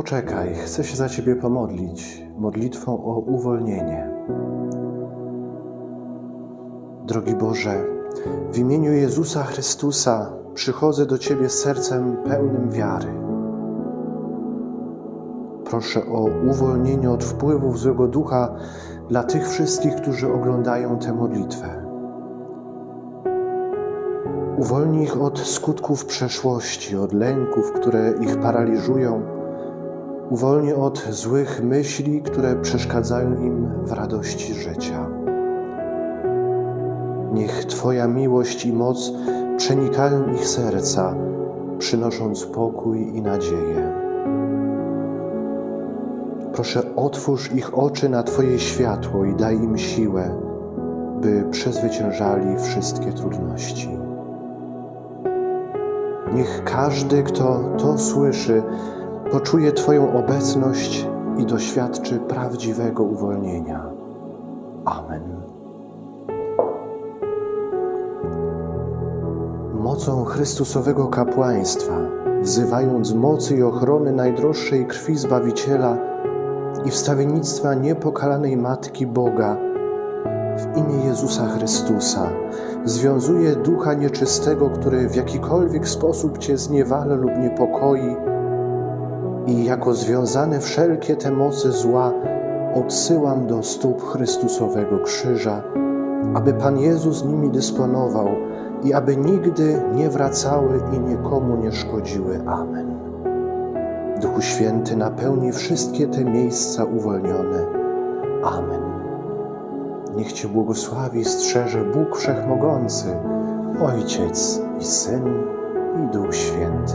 Poczekaj, chcę się za Ciebie pomodlić modlitwą o uwolnienie. Drogi Boże, w imieniu Jezusa Chrystusa przychodzę do Ciebie sercem pełnym wiary. Proszę o uwolnienie od wpływów złego ducha dla tych wszystkich, którzy oglądają tę modlitwę. Uwolnij ich od skutków przeszłości, od lęków, które ich paraliżują. Uwolnij od złych myśli, które przeszkadzają im w radości życia. Niech Twoja miłość i moc przenikają ich serca, przynosząc pokój i nadzieję. Proszę, otwórz ich oczy na Twoje światło i daj im siłę, by przezwyciężali wszystkie trudności. Niech każdy, kto to słyszy, poczuje Twoją obecność i doświadczy prawdziwego uwolnienia. Amen. Mocą Chrystusowego kapłaństwa, wzywając mocy i ochrony najdroższej krwi Zbawiciela i wstawiennictwa niepokalanej Matki Boga, w imię Jezusa Chrystusa związuje ducha nieczystego, który w jakikolwiek sposób Cię zniewala lub niepokoi i jako związane wszelkie te mocy zła odsyłam do stóp Chrystusowego krzyża, aby Pan Jezus nimi dysponował i aby nigdy nie wracały i nikomu nie szkodziły. Amen. Duchu Święty napełni wszystkie te miejsca uwolnione. Amen. Niech Cię błogosławi strzeże Bóg Wszechmogący, Ojciec i Syn i Duch Święty.